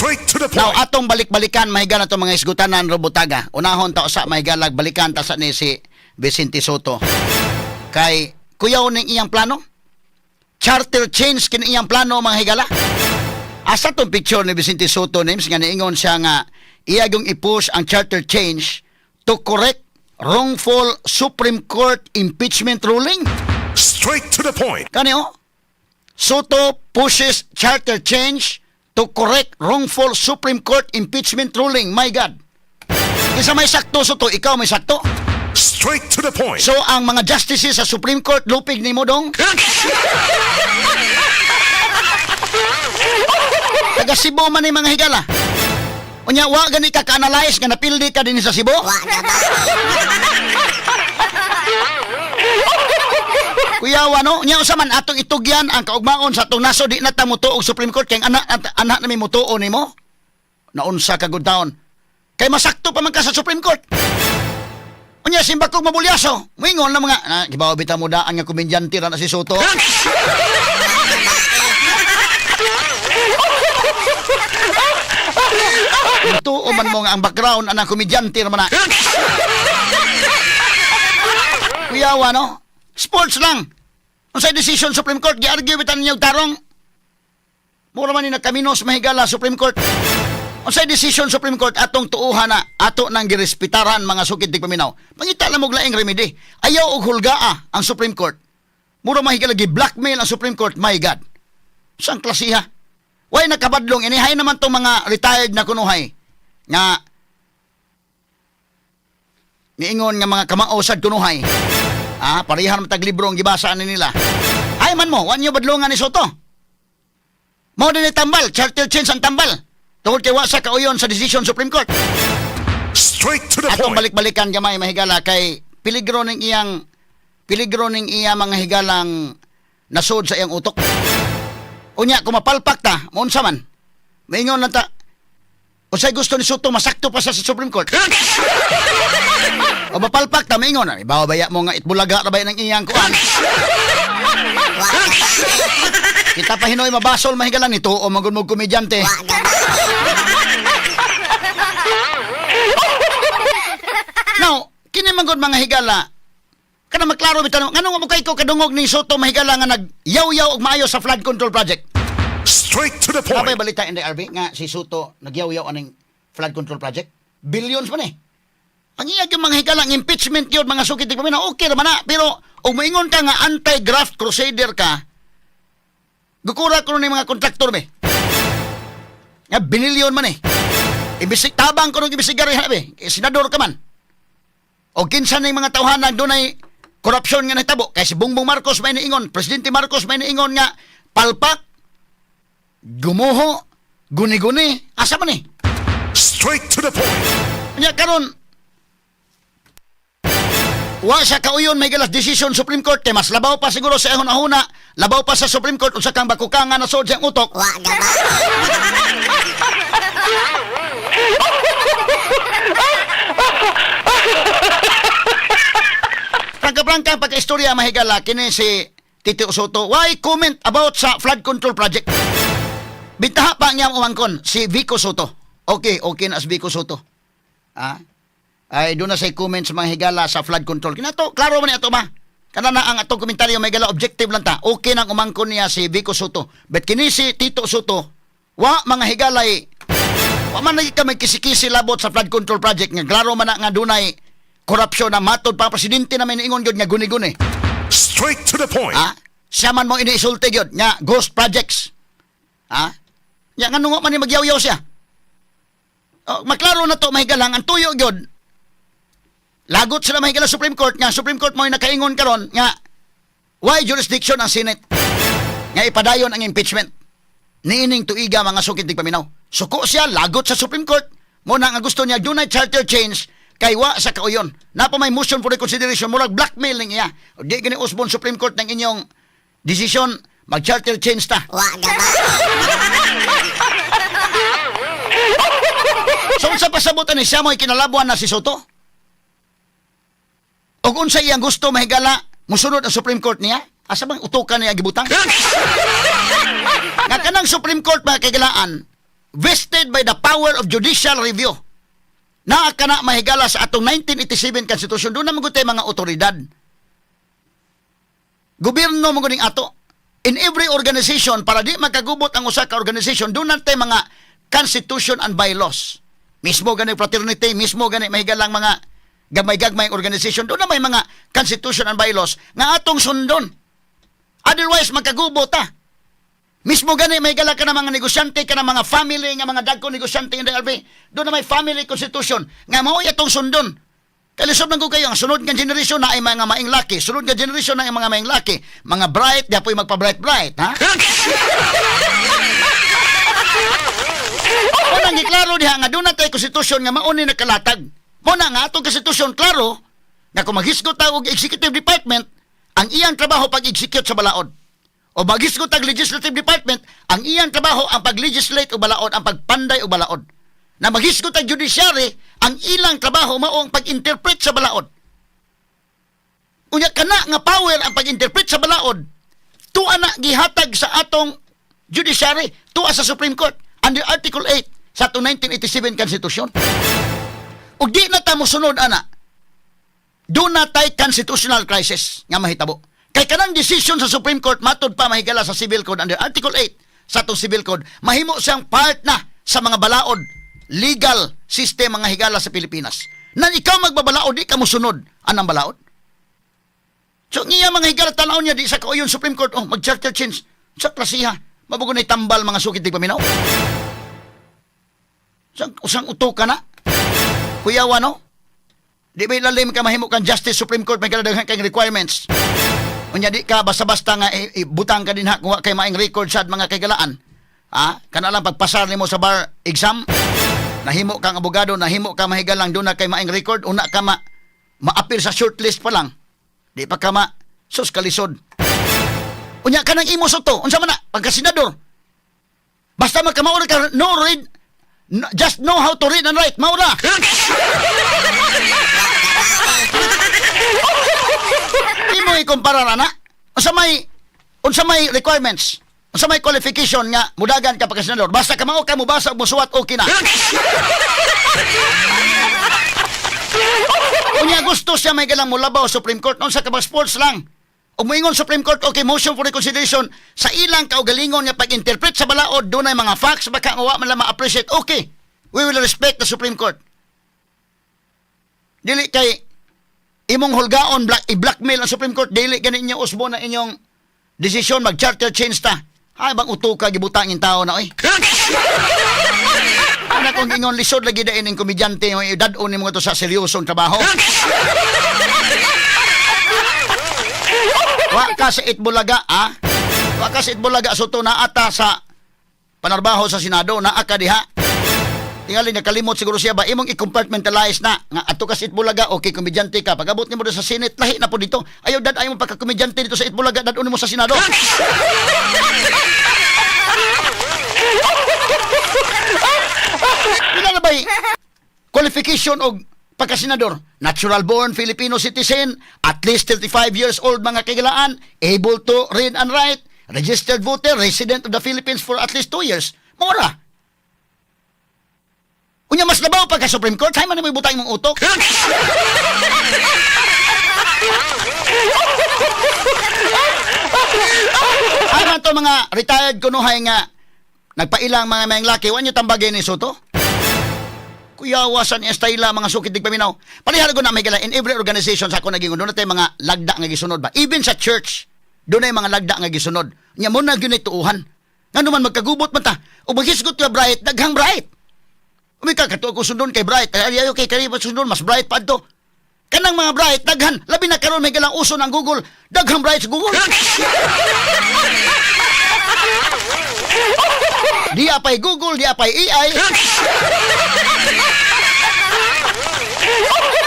Straight to the Now, point. atong balik-balikan, mahiga na itong mga isgutanan, Robotaga. Unahon ta sa mahigalag, balikan ta sa ni si Vicente Soto. Kay, kuyaw ning iyang plano? Charter change kin iyang plano, mga higala? Asa tong picture ni Vicente Soto, names, nga niingon siya nga, iya yung i-push ang charter change to correct wrongful Supreme Court impeachment ruling. Straight to the point. Kani oh? Soto pushes charter change to correct wrongful Supreme Court impeachment ruling. My God. Isa may sakto, Soto. Ikaw may sakto. Straight to the point. So, ang mga justices sa Supreme Court, lupig ni mo dong. Taga Cebu man ni mga higala. Unya, wa gani ka ka-analyze nga napildi ka din sa Cebu? Wa na ba? Kuya wano, nya usa man atong itugyan ang kaugmaon sa atong naso di na ta mutuo og Supreme Court kay anak at- anak nami mutuo nimo. Naunsa ka good taon. Kay masakto pa man ka sa Supreme Court. Unya simba kog mabulyaso. Moingon na mga ah, gibaw bitaw mo daan nga komedyante ra na si Soto. Tuo man mo nga ang background anang komedyante ra man na. Kuyawa, no? Sports lang. Kung sa decision Supreme Court, gi-argue bitan niyo tarong. Mura man ni nakaminos mahigala Supreme Court. Kung sa decision Supreme Court, atong tuuhan na, ato nang girespetaran mga sukid di paminaw. Pangita lang mong laing remedy. Ayaw og hulgaa ang Supreme Court. Mura mahigala gi-blackmail ang Supreme Court. My God. Saan klasiha? Way nakabadlong, inihay naman tong mga retired na kunuhay nga Niingon nga mga kamaosad kunuhay. Ah, parehan matag libro ang gibasa ni nila. Ay man mo, wan nyo badlungan ni Soto. Mao din ni tambal, charter change ang tambal. Tungod kay wa sa kauyon sa decision Supreme Court. Straight to the Atong point. balik-balikan gamay mahigala kay piligro ning iyang piligro ning iya mga higalang nasod sa iyang utok. Unya kung mapalpak ta, maunsa man. Maingon lang ta. Usay gusto ni Soto masakto pa sa Supreme Court. o mapalpak ta maingon na. Ibawa baya mo nga itbulaga ra ba ng iyang kuan. Na? Kita pa hinoy mabasol mahigalan nito o magud mo komedyante. Na? Now, kini man gud mga higala. Kana maklaro bitan ngano nga mo kay ko kadungog ni Soto mahigala nga nagyaw-yaw og maayo sa flood control project. Straight to the Kapay point. balita in the RB nga si Soto nagyaw-yaw aning flood control project. Billions man eh. Ang iya yung mga hikalang impeachment yun, mga sukit pa okay naman na. Pero, kung maingon ka nga anti-graft crusader ka, gukura ko nun yung mga kontraktor be. Nga, binilyon man eh. Ibisig, tabang ko nung ibisigar eh, be. Eh, Senador ka man. O kinsa na mga tawhanag doon ay korupsyon nga nagtabo. Kaya si Bongbong Marcos may niingon, Presidente Marcos may niingon nga, palpak, gumuho, guni-guni, asa man eh. Straight to the point. Nya karon wa sa kauyon may galas decision Supreme Court kay mas labaw pa siguro sa ahon-ahuna labaw pa sa Supreme Court unsa kang bakukangan na sod siyang utok Wa na ba? prangka-prangka pagka-istorya mahigala kini si Tito Soto why comment about sa flood control project Bintaha pa niya umangkon si Vico Soto. Okay okay na si Vico Soto. Ah ay doon na say comment sa mga higala sa flood control. Kinato klaro man ato ba kana na ang atong komentaryo may gala objective lang ta. Okay nang umangkon niya si Vico Soto. But kini si Tito Soto wa mga higalay wa man lagi ka may kisikisi labot sa flood control project nga klaro man na nga dunay korupsyon na matod pa presidente na may niingon gyud nga guni-guni. Straight to the point. ha? Siya man mo inisulti gyud nga ghost projects. Ha nya nga nungo man ni magyaw-yaw siya. Oh, maklaro na to mahigalang ang tuyo gyud lagot sila mahigala Supreme Court nga Supreme Court mo nakaingon karon nga why jurisdiction ang Senate? Nga ipadayon ang impeachment. Niining tuiga mga sukit di paminaw. Suko siya lagot sa Supreme Court. Mo na nga gusto niya dunay charter change kay wa sa kauyon. Na pa may motion for reconsideration murag blackmail ning iya o di gani usbon Supreme Court ng inyong decision mag charter change ta. Wa na So unsa pasabutan ni siya mo kinalabuan na si Soto? O unsa iyang gusto mahigala musunod ang Supreme Court niya? Asa bang utukan niya gibutang? Nga kanang Supreme Court mga kagalaan, vested by the power of judicial review. Naa ka na mahigala sa atong 1987 Constitution, doon na magutay mga otoridad. Gobyerno mo guning ato. In every organization, para di magkagubot ang usa ka organization, doon natin mga constitution and bylaws. Mismo gani fraternity, mismo gani mahigalang mga gamay-gagmay organization, doon na may mga constitution and bylaws nga atong sundon. Otherwise, magkagubot ta. Mismo gani may gala ka ng mga negosyante ka ng mga family nga mga dagko negosyante in the LB. Doon na may family constitution nga mao itong sundon. Kalisod man ko kayo, ang sunod nga generation na ay mga maing laki. Sunod nga generation na ay mga maing laki. Mga bright, di apoy magpa-bright-bright, ha? Unang giklaro diha nga doon tayo konstitusyon nga mauni na kalatag. Muna nga atong konstitusyon klaro nga kung maghisgot ta og executive department, ang iyang trabaho pag-execute sa balaod. O maghisgot tag legislative department, ang iyang trabaho ang pag-legislate o balaod, ang pagpanday o balaod. Na maghisgot tag judiciary, ang ilang trabaho mao ang pag-interpret sa balaod. Unya kana nga power ang pag-interpret sa balaod, tuwa na gihatag sa atong judiciary, tuwa sa Supreme Court under Article 8 sa atong 1987 Constitution. Ug di na ta mosunod ana. Do na tay constitutional crisis nga mahitabo. Kay kanang decision sa Supreme Court matud pa mahigala sa Civil Code under Article 8 sa atong Civil Code, mahimo siyang part na sa mga balaod legal system mga higala sa Pilipinas. Nan ikaw magbabalaod, di ka mosunod anang balaod. So niya mga higala tanaw niya di sa kauyon Supreme Court oh mag-charter change sa klasiha. Mabugo na tambal mga sukit di paminaw. Sang usang uto ka na. Kuyawa no? Di ba ilalim ka mahimo kang Justice Supreme Court may kadaghan kang requirements. Unya di ka basta-basta nga ibutang ka din ha kung kay maing record sad mga kagalaan. Ha? Kana lang pagpasar nimo sa bar exam, nahimo kang abogado, nahimo ka mahigalang doon na kay maing record, una ka ma maapil sa shortlist pa lang. Di pa ka ma sus kalisod. Unya ka nang imo soto, unsa man na pagka senador. Basta magkamaura ka no read no, just know how to read and write, maura. Imo ikumpara na Unsa may unsa may requirements? Unsa may qualification nga mudagan ka pagka senador? Basta ka mao ka mo basa ug mosuwat okay na. Unya gusto siya may galang mulabaw Supreme Court unsa ka ba sports lang. Moingon Supreme Court okay motion for reconsideration sa ilang kaugalingon nga pag-interpret sa balaod dunay mga facts baka nga man lang ma-appreciate okay. We will respect the Supreme Court. Dili kay imong hulgaon black i-blackmail ang Supreme Court dili gani inyo usbo na inyong desisyon mag charter change ta. Hay bang uto ka gibutangin tao na oy. Ana kung ingon lisod lagi dain ning komedyante mo idad-on nimo to sa seryosong trabaho. Wa ka sa Itbulaga, ah? Wa ka sa Itbulaga, so to na ata sa panarbaho sa Senado, na aka diha. Tingali nakalimot siguro siya ba? Imong i-compartmentalize na. Nga ato ka sa Itbulaga okay komedyante ka. Pagabot nimo sa Senate lahi na po dito. Ayaw dad ayaw mo pagka komedyante dito sa Itbulaga dad mo sa Senado. Pila na ba'y qualification og pagkasenador? Natural born Filipino citizen, at least 35 years old mga kagalaan, able to read and write, registered voter, resident of the Philippines for at least 2 years. Mora. Unya mas labaw pagka Supreme Court, hay man mo ibutang mong utok. Man to mga retired kunuhay nga nagpailang mga mayang laki, wanyo tambagay ni Soto? Kuyawasan niya style mga sukit dig paminaw. Palihara ko na may in every organization sa ako naging doon natin mga lagda nga gisunod ba. Even sa church, doon ay mga lagda nga gisunod. Nya mo na gyud tuuhan. Nga naman magkagubot man ta. O maghisgot ka bright, daghang bright. Umi ka kato ko sundon kay bright. Ay ayo kay kari sundon mas bright pa to. Kanang mga bright daghan labi na karon may galang uso ng Google. Daghang bright sa Google. di apay Google, di apay AI.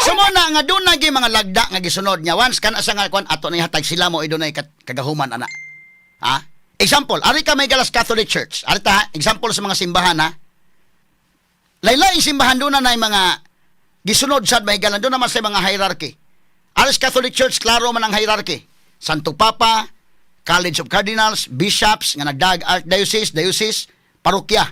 Sumuna nga doon nagi mga lagda nga gisunod niya once kana sa nga kwan ato ni hatag sila mo idunay kagahuman ana. Ha? Example, ari ka may galas Catholic Church. Ari ta, example sa mga simbahan ha. Laylay simbahan doon na mga gisunod sad may galan doon naman sa mga hierarchy. Aris Catholic Church klaro man ang hierarchy. Santo Papa, College of Cardinals, bishops nga nagdag archdiocese, diocese, parokya.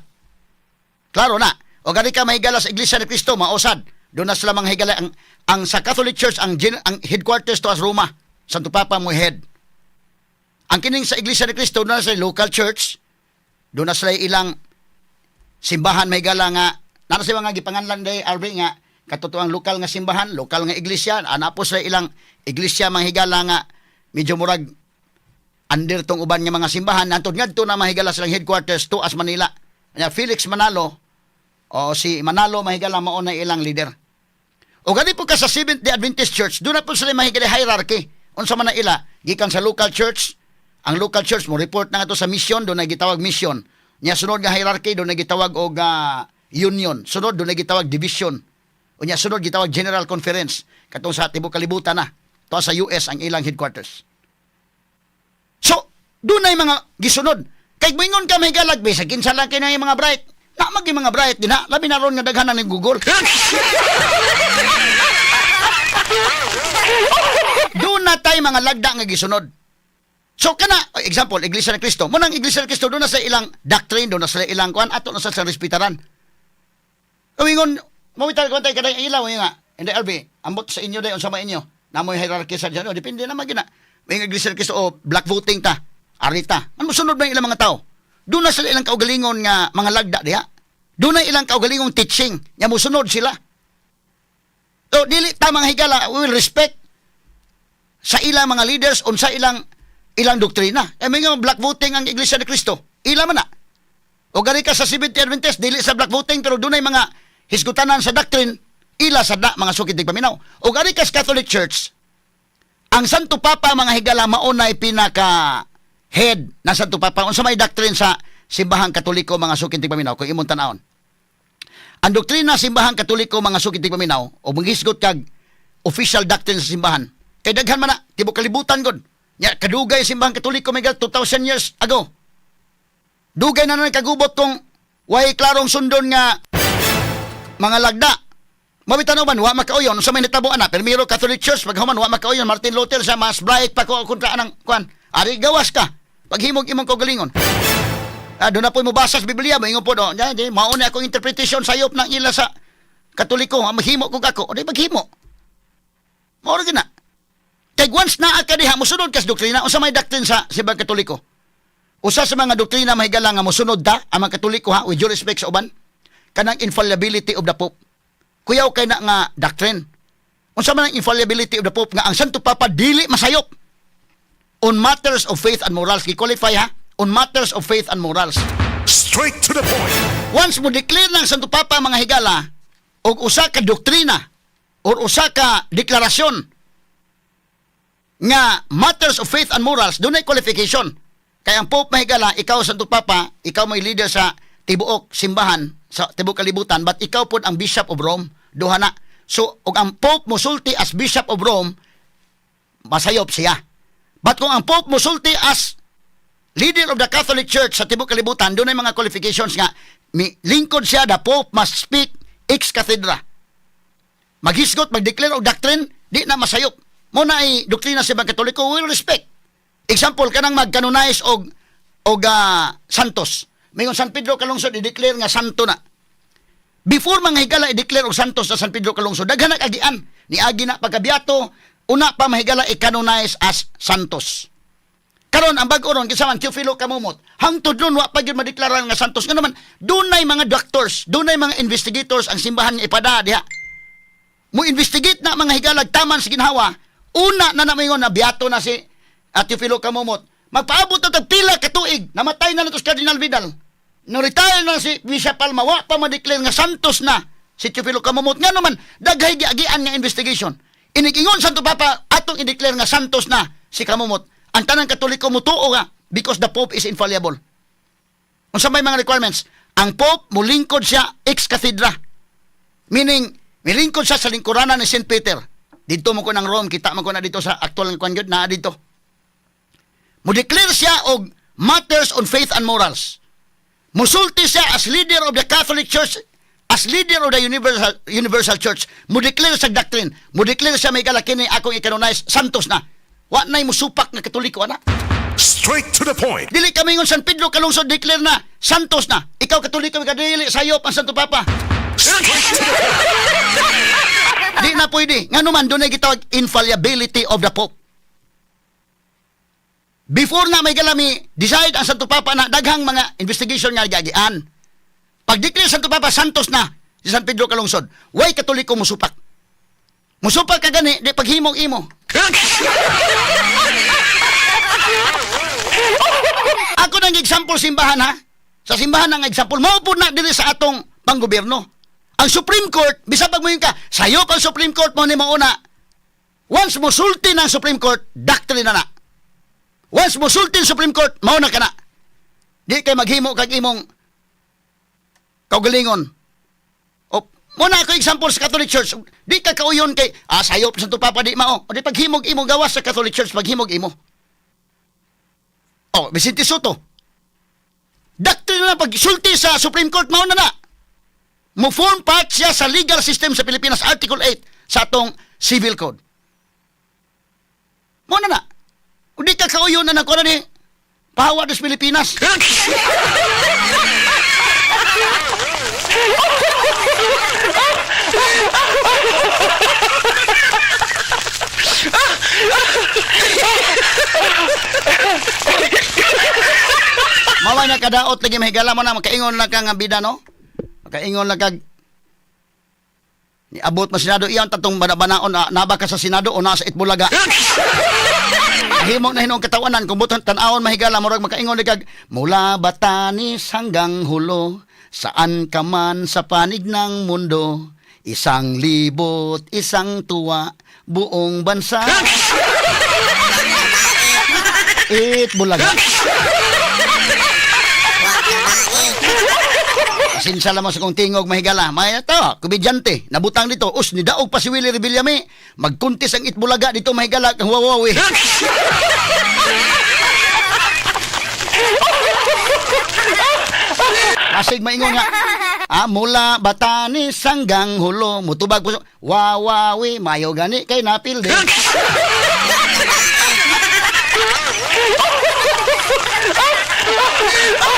Klaro na. O gani ka mahigala sa Iglesia ni Cristo, mausad. Doon na sila manghigala. Ang, ang sa Catholic Church, ang, ang headquarters to as Roma. Santo Papa mo head. Ang kining sa Iglesia ni Cristo, doon na sa local church. Doon na sila ilang simbahan mahigala nga. Nara sila nga gipanganlan day, Arby nga. Katotoang lokal nga simbahan, lokal nga iglesia. Ana po sila ilang iglesia manghigala nga. Medyo murag under tong uban nga mga simbahan. Nantod ngadto na mahigala silang headquarters to as Manila. Nya Felix Manalo, o si Manalo mahigala mao na ilang leader. O gani po ka sa Seventh Day Adventist Church, doon na po sila mahigala hierarchy. Unsa man na ila, gikan sa local church, ang local church mo report na nga sa mission, doon na gitawag mission. Nya sunod nga hierarchy, doon na gitawag og ah, union. Sunod doon na gitawag division. O nya sunod gitawag general conference. Katong sa tibok kalibutan na. To sa US ang ilang headquarters. So, yung mga gisunod. Kay moingon ka may galagbi, sa kinsa lang yung mga bright. Na magi mga bright din ha. Labi na ron nga daghanan ni Google. doon na tayo mga lagda nga gisunod. So kana example Iglesia ni Cristo. Munang Iglesia ni Cristo doon na sa ilang doctrine, doon na sa ilang kuan ato na sa sa respetaran. Umingon, mawital ko tayo kadang ilaw nga. Hindi LB, ambot sa inyo dayon sa inyo. Namoy hierarchy sa diyan. O, depende na magina. May Iglesia ni Cristo o black voting ta. Arita. Ano sunod ba ilang mga tao? Doon na sila ilang kaugalingon nga mga lagda diha. Doon na ilang kaugalingong teaching. Nga musunod sila. So, dili tamang higala, we will respect sa ilang mga leaders on sa ilang ilang doktrina. Eh, may nga black voting ang Iglesia ni Cristo. Ila man na. O gani ka sa Seventh Adventist, dili sa black voting, pero doon ay mga hisgutanan sa doctrine, ila sa da, mga sukit paminaw. O gani ka sa Catholic Church, ang Santo Papa, mga higala, maunay pinaka head ng Santo Papa. Unsa may doctrine sa simbahang katoliko, mga sukit paminaw, kung imong tanawon. Ang doktrina sa simbahang katoliko, mga sukit paminaw, o manghisgot kag official doctrine sa simbahan, kay daghan man na, tibok kalibutan gud. Nya kadugay simbahang katoliko may 2000 years ago. Dugay na nang kagubot kung way klarong sundon nga mga lagda. Mabitanaw man, wa makauyon, sa may nitabo ana, Primero Catholic Church, paghuman, wa makauyon, Martin Luther sa mas bright pa ko kontra anang, kuan, ari gawas ka, paghimog imong kaugalingon. Ah, doon na po mo basa sa Biblia, maingon po do, yan, di, mauna akong interpretation sayop ng ila sa Katoliko, ah, maghimo ko kako, o di maghimo. Maura gina. Kay once na ka diha, musunod kas doktrina, o sa may doctrine sa Sibang Katoliko. Usa sa mga doktrina mahigala nga mosunod ta ang mga Katoliko ha with due respect sa uban kanang infallibility of the Pope. Kuyaw kay na nga doctrine. Unsa man ang infallibility of the Pope nga ang Santo Papa dili masayop on matters of faith and morals. Gi-qualify ha on matters of faith and morals. Straight to the point. Once mo declare ng Santo Papa mga higala og usa ka doktrina or usa ka deklarasyon nga matters of faith and morals dunay qualification. Kaya ang Pope mahigala, ikaw Santo Papa, ikaw may leader sa tibuok simbahan sa tibuok kalibutan, but ikaw pod ang Bishop of Rome, duha na. So, og ang Pope mosulti as Bishop of Rome, masayop siya. But kung ang Pope mosulti as leader of the Catholic Church sa tibuok kalibutan, doon ay mga qualifications nga lingkod siya the Pope must speak ex cathedra. Maghisgot, magdeclare og doctrine, di na masayop. Mo na ay doktrina sa ibang Katoliko, we will respect. Example, kanang mag-canonize og og ah, santos. Mayon San Pedro Calungsod i-declare nga santo na. Before mga higala i-declare og santos sa San Pedro Calungsod, daghan na kagian. Niagi na pagkabiyato, una pa mahigala i-canonize as santos. Karon ang bag-o ron kinsa man Teofilo Kamumot. Hangtod nun wa pa gyud madeklara nga santos. Nga naman dunay mga doctors, dunay mga investigators ang simbahan nga ipada diha. Mo investigate na mga higalag taman sa ginhawa. Una na namingon na biyato na si at Teofilo Kamumot. Magpaabot na pila ka tuig. Namatay na nato si Cardinal Vidal. No retire na si Bishop Palma wa pa madeclare nga santos na si Teofilo Kamumot. Nga naman daghay giagian nga investigation. Inigingon Santo Papa atong i-declare nga santos na si Kamumot. Ang tanang katoliko mo tuo nga because the Pope is infallible. Unsa may mga requirements? Ang Pope mulingkod siya ex cathedra. Meaning, milingkod siya sa lingkuranan ni St. Peter. Dito mo ko ng Rome, kita mo ko na dito sa actual ng kwan na dito. Mo declare siya og matters on faith and morals. Musulti siya as leader of the Catholic Church, as leader of the Universal Universal Church. Mo declare sa doctrine, mo declare siya may kalakini akong i-canonize santos na. Wa nay mo supak nga katoliko ana. Straight to the point. Dili kami ngon San Pedro kalungsod declare na Santos na. Ikaw katoliko ka dili sayop ang Santo Papa. Di na pwede. Nga naman doon ay gitawag infallibility of the Pope. Before nga may galami, decide ang Santo Papa na daghang mga investigation nga gagian. Pag declare Santo Papa, Santos na si San Pedro Kalungsod. Way katoliko musupak. Musupak ka gani, di paghimog imo. Ako nang example simbahan ha. Sa simbahan ang example, mao po na dili sa atong panggobyerno. Ang Supreme Court, bisag pag mo yun ka, sayop ang Supreme Court mo ni mauna. Once mo sulti ng Supreme Court, doctrine na na. Once mo sulti Supreme Court, mauna ka na. Di kay maghimo kag imong kaugalingon. O, muna ako example sa Catholic Church. Di ka kauyon kay, ah, sayop sa to papa di mao. O di paghimog imo gawas sa Catholic Church, paghimog imo. Oh, Vicente Soto. Doctrine na pag sulti sa Supreme Court mao na na. Mo form part siya sa legal system sa Pilipinas Article 8 sa atong Civil Code. Mo na na. Di ka kauyon na nako ni pahawa des Pilipinas. Maway na kadaot lagi mahigala mo na makaingon na ka nga bida no. Makaingon na kag ni abot mo Senado iyan tatong banabanaon na naba sa Senado o nasa Itbulaga. Himog na hinong katawanan kung buton tanawon mahigala murag makaingon ni kag mula Batanis hanggang Hulo saan ka man sa panig ng mundo isang libot isang tuwa buong bansa Itbulaga. Sinsala mo sa kong tingog mahigala. May ito, kubidyante. Nabutang dito. Us, ni daog pa si Willie Revillame. Magkuntis ang itbulaga dito mahigala. Kang wawawi. Masig maingon nga. Ah, mula Batanis hanggang Hulo. Mutubag po. Wawawi. Mayo gani kay napil din.